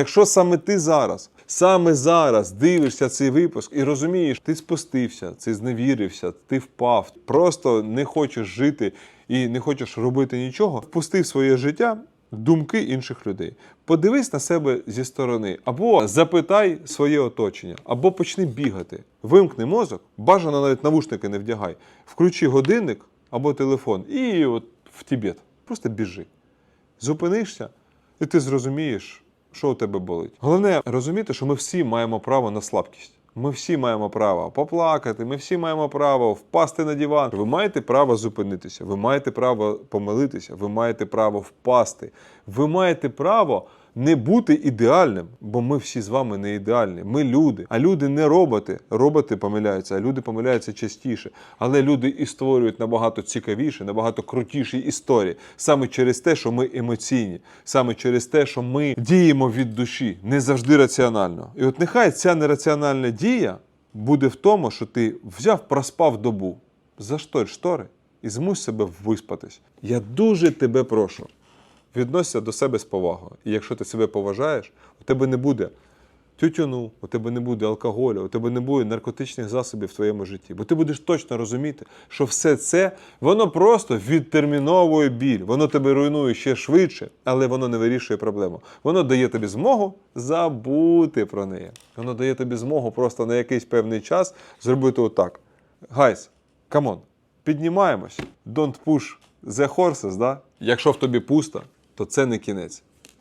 Якщо саме ти зараз, саме зараз дивишся цей випуск і розумієш, ти спустився, ти зневірився, ти впав, просто не хочеш жити і не хочеш робити нічого, впустив своє життя в думки інших людей. Подивись на себе зі сторони, або запитай своє оточення, або почни бігати. Вимкни мозок, бажано навіть навушники не вдягай, включи годинник або телефон і от в Тібет. Просто біжи. Зупинишся, і ти зрозумієш, що у тебе болить. Головне розуміти, що ми всі маємо право на слабкість. Ми всі маємо право поплакати, ми всі маємо право впасти на диван. Ви маєте право зупинитися, ви маєте право помилитися, ви маєте право впасти. Ви маєте право не бути ідеальним, бо ми всі з вами не ідеальні. Ми люди, а люди не роботи. Роботи помиляються, а люди помиляються частіше. Але люди і створюють набагато цікавіші, набагато крутіші історії саме через те, що ми емоційні, саме через те, що ми діємо від душі, не завжди раціонально. І от нехай ця нераціональна дія буде в тому, що ти взяв, проспав добу, зашторь штори і змусь себе виспатись. Я дуже тебе прошу. Відносься до себе з повагою. І якщо ти себе поважаєш, у тебе не буде тютюну, у тебе не буде алкоголю, у тебе не буде наркотичних засобів в твоєму житті. Бо ти будеш точно розуміти, що все це воно просто відтерміновує біль, воно тебе руйнує ще швидше, але воно не вирішує проблему. Воно дає тобі змогу забути про неї. Воно дає тобі змогу просто на якийсь певний час зробити отак. Гайс, камон, піднімаємось. Don't push the horses, да? Якщо в тобі пусто, то це не кінець.